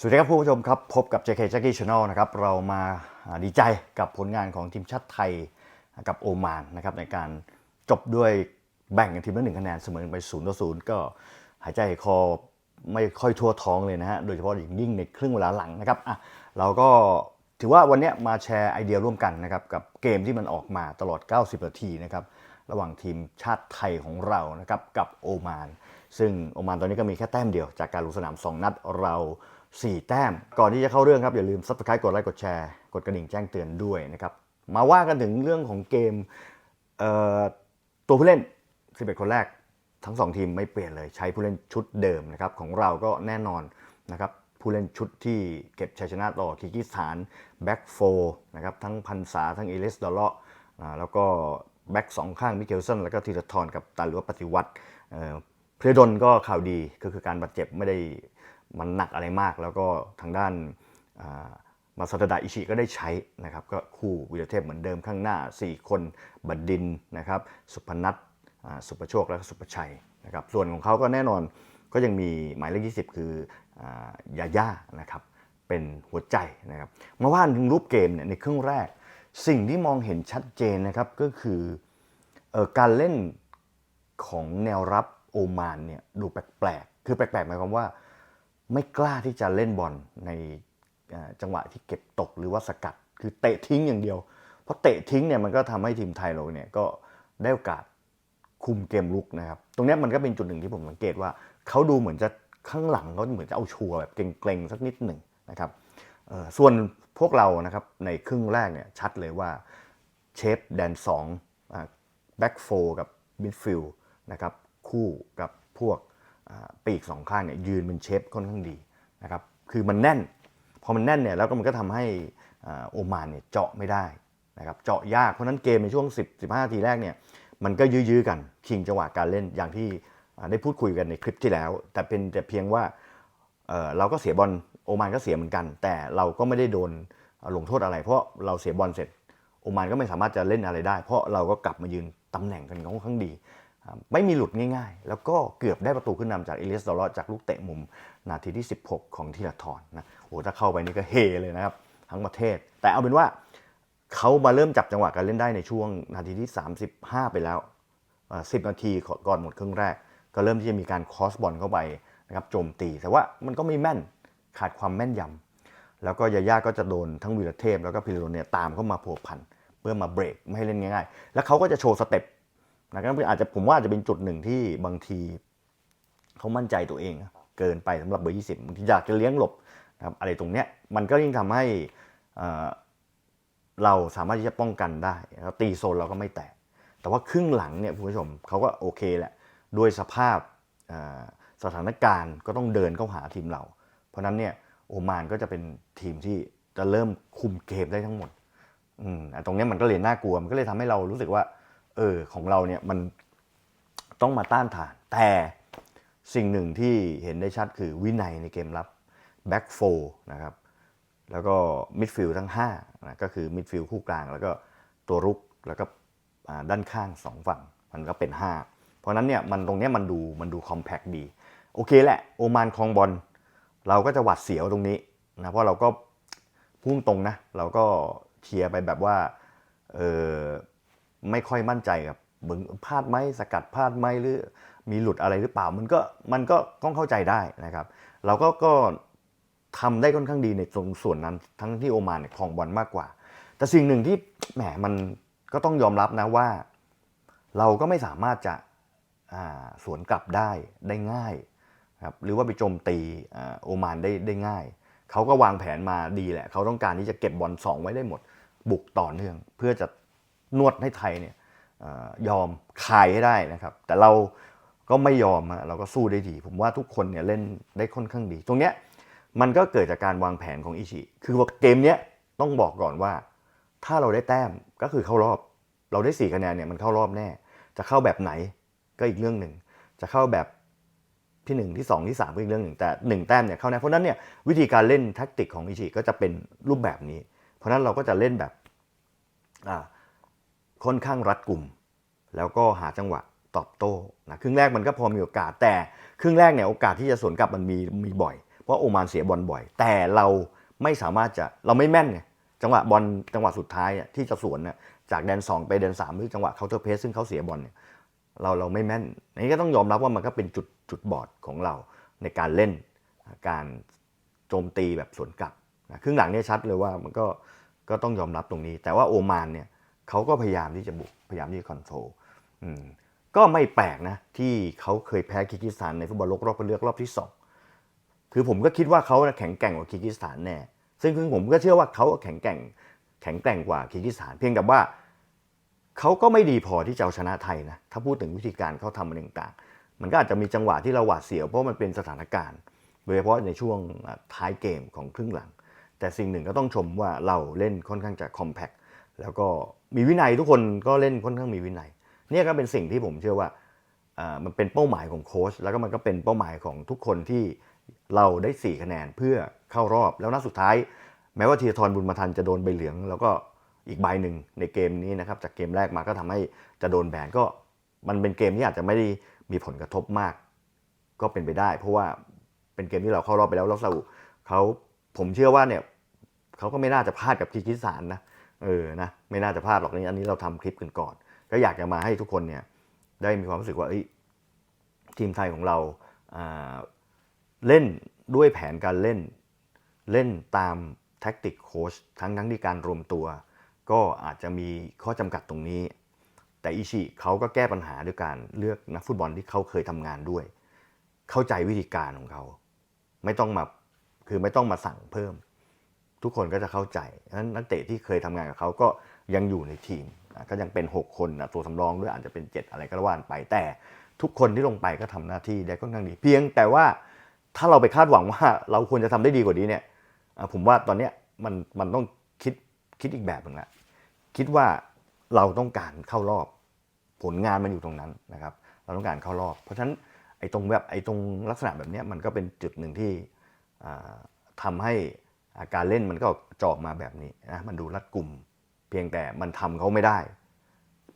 สวัสดีครับผู้ชมครับ พบกับ JK Jackie Channel นะครับ เรามาดีใจกับผลงานของทีมชาติไทยกับโอมานนะครับในการจบด้วยแบ่งกันทีมละหนึ่งคะแนนเสมอกันไป0ต่อ0ก็หายใจคอไม่ค่อยทั่วท้องเลยนะฮะ โดยเฉพาะอย่างยิ่งในครึ่งเวลาหลังนะครับอะเราก็ถือว่าวันนี้มาแชร์ไอเดียร่วมกันนะครับกับเกมที่มันออกมาตลอด 90 นาทีนะครับระหว่างทีมชาติไทยของเรานะครับกับโอมาน ซึ่งโอมานตอนนี้ก็มีแค่แต้มเดียวจากการลงสนาม 2 นัดเรา 4 แต้ม ก่อนที่จะเข้าเรื่องครับ อย่าลืม subscribe กดไลค์กดแชร์กดกระดิ่งแจ้งเตือนด้วยนะครับ มาว่ากันถึงเรื่องของเกมเตัวผู้เล่น 11 คนแรกทั้ง 2 ทีมไม่เปลี่ยนเลยใช้ผู้เล่นชุดเดิมนะครับของเราก็แน่นอนนะครับผู้เล่นชุดที่เก็บชัยชนะต่อคีร์กิสถานแบ็กโฟนะครับทั้งพันษาทั้งเอเลสดอลเลาะอ่แล้วก็แบ็กสองข้างมิเกลสันแล้วก็ธีรทรกับตันหรือว่าปฏิวัติเอ่อเพรดนก็ข่าวดีก็คือการบาดเจ็บไม่ได้ มันหนักอะไรมาก แล้วก็ทางด้านอ่ามาซาตดาอิชิก็ได้ใช้นะครับ ก็คู่วิรเทพเหมือนเดิมข้างหน้า 4 คนบดินนะครับ สุพนัทสุประโชค และสุประชัยนะครับ ส่วนของเขาก็แน่นอนก็ยังมีหมายเลข 20 คืออยาย่านะครับ เป็นหัวใจนะครับมาว่าถึงรูปเกมเนี่ยในครึ่งแรก สิ่งที่มองเห็นชัดเจนนะครับก็คือออการเล่นของแนวรับโอมานเนี่ยดูแปลกๆ คือแปลกๆหมายความว่า ไม่กล้าที่จะเล่นบอลในจังหวะที่เก็บตกหรือว่าสกัด คือเตะทิ้งอย่างเดียว เพราะเตะทิ้งเนี่ยมันก็ทำให้ทีมไทยเราเนี่ยก็ได้โอกาสคุมเกมลุกนะครับ ตรงนี้มันก็เป็นจุดหนึ่งที่ผมสังเกตว่าเขาดูเหมือนจะข้างหลังเขาเหมือนจะเอาชัวร์แบบเกรงๆสักนิดหนึ่งนะครับส่วนพวกเรานะครับในครึ่งแรกเนี่ยชัดเลยว่าเชฟแดน2แบ็กโฟกับมิดฟิลด์นะครับคู่กับพวก ปีกสองข้างเนี่ยยืนเป็นเชฟค่อนข้างดีนะครับคือมันแน่น พอมันแน่นเนี่ยแล้วก็มันก็ทำให้อ่าโอมานเนี่ยเจาะไม่ได้นะครับเจาะยากเพราะฉะนั้นเกมในช่วง 10 15นาทีแรกเนี่ยมันก็ยื้อๆกันชิงจังหวะการเล่นอย่างที่ได้พูดคุยกันในคลิปที่แล้ว แต่เป็นแต่เพียงว่าเเราก็เสียบอลโอมานก็เสียเหมือนกัน แต่เราก็ไม่ได้โดนลงโทษอะไร เพราะเราเสียบอลเสร็จโอมานก็ไม่สามารถจะเล่นอะไรได้ เพราะเราก็กลับมายืนตำแหน่งกันค่อนข้างดี ไม่มีหลุดง่ายๆ แล้วก็เกือบได้ประตูขึ้นนำจากเอเลียสดอลจากลูกเตะมุม นาทีที่ 16 ของธีรทรนนะโอ้ถ้าเข้าไปนี่ก็เฮเลยนะครับ ทั้งประเทศ แต่เอาเป็นว่าเขามาเริ่มจับจังหวะการเล่นได้ในช่วงนาทีที่ 35 ไปแล้ว 10 นาทีก่อนหมดครึ่งแรก ก็เริ่มที่จะมีการคอสบอลเข้าไปนะครับโจมตี แต่ว่ามันก็ไม่แม่นขาดความแม่นยำแล้วก็ยาย่าก็จะโดนทั้งวีรเทพ แล้วก็พิโดนเนี่ยตามเข้ามาผัวพันเพื่อมาเบรกไม่ให้เล่นง่ายๆ แล้วเขาก็จะโชว์สเต็ป นะครับอาจจะผมว่าอาจจะเป็นจุดหนึ่งที่บางทีเขามั่นใจตัวเองเกินไปสำหรับเบอร์20บางทีอยากจะเลี้ยงหลบนะครับอะไรตรงเนี้ยมันก็ยิ่งทำให้เราสามารถที่จะป้องกันได้แล้วตีโซนเราก็ไม่แตก แต่ว่าครึ่งหลังเนี่ยคุณผู้ชมเขาก็โอเคแหละด้วยสภาพสถานการณ์ก็ต้องเดินเข้าหาทีมเรา เพราะนั้นเนี่ยโอมานก็จะเป็นทีมที่จะเริ่มคุมเกมได้ทั้งหมดอืมแต่ตรงเนี้ยมันก็เลยน่ากลัวมันก็เลยทำให้เรารู้สึกว่า เออของเราเนี่ยมันต้องมาต้านทาน แต่สิ่งหนึ่งที่เห็นได้ชัดคือวินัยในเกมรับแบ็กโฟนะครับแล้วก็มิดฟิลด์ทั้ง5นะก็คือมิดฟิลด์คู่กลาง แล้วก็ตัวรุกแล้วก็ด้านข้าง 2 ฝั่งมันก็เป็น 5 เพราะนั้นเนี่ยมันตรงเนี้ยมันดูมันดูคอมแพคดี โอเคแหละ โอมานครองบอลเราก็จะหวัดเสียวตรงนี้นะเพราะเราก็พุ่งตรงนะ เราก็เชียร์ไปแบบว่าเออ ไม่ค่อยมั่นใจกับมึงพลาดไหมสกัดพลาดไหมหรือมีหลุดอะไรหรือเปล่า มันก็มันก็ต้องเข้าใจได้นะครับ เราก็ก็ทำได้ค่อนข้างดีในตรงส่วนนั้นทั้งที่โอมานเนี่ยครองบอลมากกว่า แต่สิ่งหนึ่งที่แหมมันก็ต้องยอมรับนะว่า เราก็ไม่สามารถจะสวนกลับได้ได้ง่ายครับหรือว่าไปโจมตีอโอมานได้ได้ง่าย เขาก็วางแผนมาดีแหละ เขาต้องการที่จะเก็บบอลสองไว้ได้หมด บุกต่อเนื่อง เพื่อจะ นวดให้ไทยเนี่ยอยอมคายให้ได้นะครับ แต่เราก็ไม่ยอมฮะเราก็สู้ได้ดี ผมว่าทุกคนเนี่ยเล่นได้ค่อนข้างดี ตรงเนี้ยมันก็เกิดจากการวางแผนของอิชิคือว่าเกมเนี้ยต้องบอกก่อนว่า ถ้าเราได้แต้มก็คือเข้ารอบ เราได้สี่คะแนนเนี่ยมันเข้ารอบแน่ จะเข้าแบบไหนก็อีกเรื่องหนึ่งจะเข้าแบบที่ 1 ที่ 2 ที่3ก็อีกเรื่องหนึ่งแต่ 1 แต้มเนี่ยเข้าแน่เพราะนั้นเนี่ยวิธีการเล่นแท็กติกของอิชิก็จะเป็นรูปแบบนี้ เพราะนั้นเราก็จะเล่นแบบอ่า ค่อนข้างรัดกลุ่ม แล้วก็หาจังหวะตอบโต้นะครึ่งแรกมันก็พอมีโอกาส แต่ครึ่งแรกเนี่ยโอกาสที่จะสวนกลับมันมีมีบ่อย เพราะโอมานเสียบอลบ่อย แต่เราไม่สามารถจะเราไม่แม่นไงจังหวะบอลจังหวะสุดท้ายที่จะสวนน่ะจากแดน 2 ไปแดน3หรือจังหวะเคาน์เตอร์เพสซึ่งเขาเสียบอลเนี่ยเราเราไม่แม่นนนี้ก็ต้องยอมรับว่ามันก็เป็นจุดจุดบอดของเราในการเล่นการโจมตีแบบสวนกลับนะครึ่งหลังเนี่ยชัดเลยว่ามันก็ก็ต้องยอมรับตรงนี้ แต่ว่าโอมานเนี่ย เขาก็พยายามที่จะบุกพยายามที่จะคอนโทรลก็ไม่แปลกนะที่เขาเคยแพ้คิกิสถานในฟุตบอลโลกรอบคัดเลือกรอบที่สองคือผมก็คิดว่าเขาน่ะแข็งแกร่งกว่าคีร์กิสถานแน่ซึ่งผมก็เชื่อว่าเขาแข็งแกร่งแข็งแกร่งกว่าคีร์กิสถาน เพียงแต่ว่าเขาก็ไม่ดีพอที่จะเอาชนะไทยนะถ้าพูดถึงวิธีการเขาทำมันต่างๆ มันก็อาจจะมีจังหวะที่เราหวาดเสียวเพราะมันเป็นสถานการณ์โดยเฉพาะในช่วงท้ายเกมของครึ่งหลัง แต่สิ่งหนึ่งก็ต้องชมว่าเราเล่นค่อนข้างจะคอมแพค แล้วก็มีวินัยทุกคนก็เล่นค่อนข้างมีวินัยเนี่ยก็เป็นสิ่งที่ผมเชื่อว่ามันเป็นเป้าหมายของโค้ชแล้วก็มันก็เป็นเป้าหมายของทุกคนที่เราได้ 4 คะแนนเพื่อเข้ารอบแล้วนัดสุดท้าย แม้ว่าธีรทรบุญมาทันจะโดนใบเหลือง แล้วก็อีกใบหนึ่งในเกมนี้นะครับจากเกมแรกมาก็ทำให้จะโดนแบนก็มันเป็นเกมที่อาจจะไม่ได้มีผลกระทบมาก ก็เป็นไปได้ เพราะว่าเป็นเกมที่เราเข้ารอบไปแล้วแล้วเราเขาผมเชื่อว่าเนี่ยเขาก็ไม่น่าจะพลาดกับคีกิสถานนะ เออนะไม่น่าจะพลาดหรอกนี่อันนี้เราทำคลิปกันก่อน ก็อยากจะมาให้ทุกคนเนี่ยได้มีความรู้สึกว่าทีมไทยของเราอ่าเล่นด้วยแผนการเล่น เล่นตามแท็กติกโค้ชทั้งทั้งที่การรวมตัว ก็อาจจะมีข้อจำกัดตรงนี้ แต่อิชิเขาก็แก้ปัญหาด้วยการเลือกนักฟุตบอลที่เขาเคยทำงานด้วย เข้าใจวิธีการของเขา ไม่ต้องมาคือไม่ต้องมาสั่งเพิ่ม ทุกคนก็จะเข้าใจนั้นนักเตะที่เคยทำงานกับเขาก็ยังอยู่ในทีม ก็ยังเป็น 6 คนนะตัวสำรองด้วยอาจจะเป็น 7 อะไรก็ว่านไป แต่ทุกคนที่ลงไปก็ทำหน้าที่ได้ค่อนข้างดี เพียงแต่ว่าถ้าเราไปคาดหวังว่าเราควรจะทำได้ดีกว่านี้เนี่ยผมว่าตอนเนี้ยมันมันต้องคิดคิดอีกแบบหนึ่งละคิดว่าเราต้องการเข้ารอบ ผลงานมันอยู่ตรงนั้นนะครับ เราต้องการเข้ารอบ เพราะฉะนั้นไอ้ตรงแบบไอ้ตรงลักษณะแบบนี้มันก็เป็นจุดหนึ่งที่อ่าทำให้ การเล่นมันก็จอกมาแบบนี้นะมันดูรัดกลุ่ม เพียงแต่มันทำเขาไม่ได้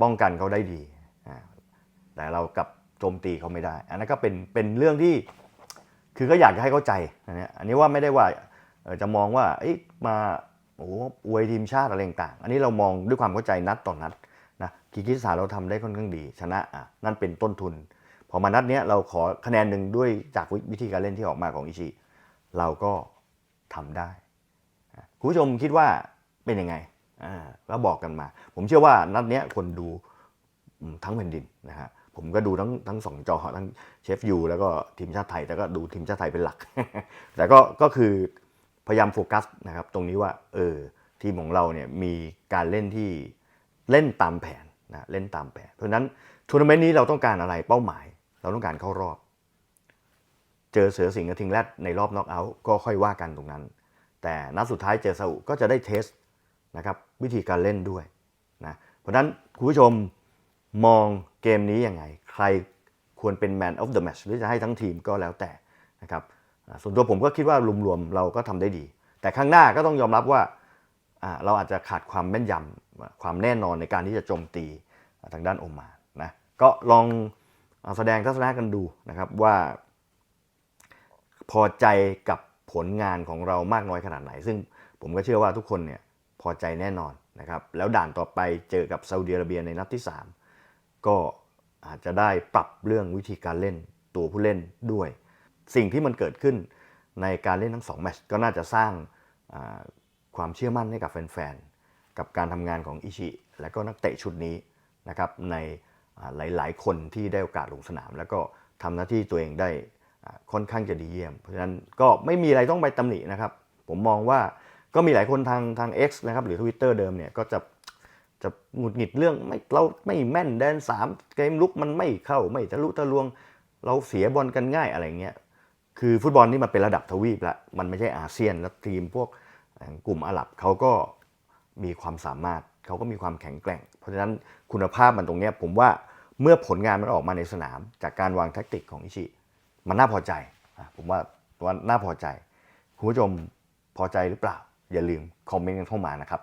ป้องกันเขาได้ดี แต่เรากลับโจมตีเขาไม่ได้ อันนั้นก็เป็นเป็นเรื่องที่คือก็อยากจะให้เข้าใจอันเนี้ยอันนี้ว่าไม่ได้ว่าจะมองว่ามาโอ้อวยทีมชาติอะไรต่างอันนี้เรามองด้วยความเข้าใจนัดต่อนัดนะกิกิสถานเราทำได้ค่อนข้างดี ชนะอะนั่นเป็นต้นทุน พอมานัดเนี้ยเราขอคะแนนหนึ่งด้วยจากวิธีการเล่นที่ออกมาของอิชิเราก็ทำได้ คุณผู้ชมคิดว่าเป็นยังไงอ่าก็บอกกันมา ผมเชื่อว่านัดเนี้ยคนดูทั้งแผ่นดินนะฮะผมก็ดูทั้งทั้งสองจอทั้งเชฟยูแล้วก็ทีมชาติไทยแต่ก็ดูทีมชาติไทยเป็นหลัก แต่ก็ก็คือพยายามโฟกัสนะครับ ตรงนี้ว่าเออทีมของเราเนี่ยมีการเล่นที่เล่นตามแผนนะเล่นตามแผน เพราะฉะนั้นทัวร์นาเมนต์นี้เราต้องการอะไรเป้าหมาย เราต้องการเข้ารอบ เจอเสือสิงห์กับทิงแรดในรอบน็อกเอาท์ก็ค่อยว่ากันตรงนั้น แต่นัดสุดท้ายเจอซาอุก็จะได้เทสนะครับวิธีการเล่นด้วยนะเพราะนั้นคุณผู้ชมมองเกมนี้ยังไง ใครควรเป็น Man of the Match หรือจะให้ทั้งทีมก็แล้วแต่นะครับส่วนตัวผมก็คิดว่ารวมๆเราก็ทำได้ดี แต่ข้างหน้าก็ต้องยอมรับว่าเราอาจจะขาดความแม่นยำความแน่นอนในการที่จะโจมตีทางด้านโอมานนะก็ลองอแสดงทัศนะกันดูนะครับว่าพอใจกับ ผลงานของเรามากน้อยขนาดไหน ซึ่งผมก็เชื่อว่าทุกคนเนี่ยพอใจแน่นอนนะครับ แล้วด่านต่อไปเจอกับซาอุดิอาระเบียในนัดที่ 3 ก็อาจจะได้ปรับเรื่องวิธีการเล่นตัวผู้เล่นด้วย สิ่งที่มันเกิดขึ้นในการเล่นทั้ง 2 แมตช์ก็น่าจะสร้างความเชื่อมั่นให้กับแฟนๆ กับการทำงานของอิชิและก็นักเตะชุดนี้นะครับในหลายๆ คนที่ได้โอกาสลงสนาม แล้วก็ทำหน้าที่ตัวเองได้ ค่อนข้างจะดีเยี่ยม เพราะฉะนั้นก็ไม่มีอะไรต้องไปตำหนินะครับ ผมมองว่าก็มีหลายคนทางทาง X นะครับหรือ Twitter เดิมเนี่ยก็จะจะหงุดหงิดเรื่องไม่เราไม่แม่นแดน3เกมลุกมันไม่เข้าไม่ทะลุทะลวง เราเสียบอลกันง่ายอะไรเงี้ยคือฟุตบอลนี่มันเป็นระดับทวีปละมันไม่ใช่อาเซียนแล้วทีมพวกกลุ่มอาหรับเขาก็มีความสามารถเขาก็มีความแข็งแกร่ง เพราะฉะนั้นคุณภาพมันตรงเนี้ยผมว่าเมื่อผลงานมันออกมาในสนาม จากการวางแท็กติกของอิชิ มันน่าพอใจผมว่าว่าน่าพอใจคุณผู้ชมพอใจหรือเปล่า อย่าลืมคอมเมนต์กันเข้ามานะครับ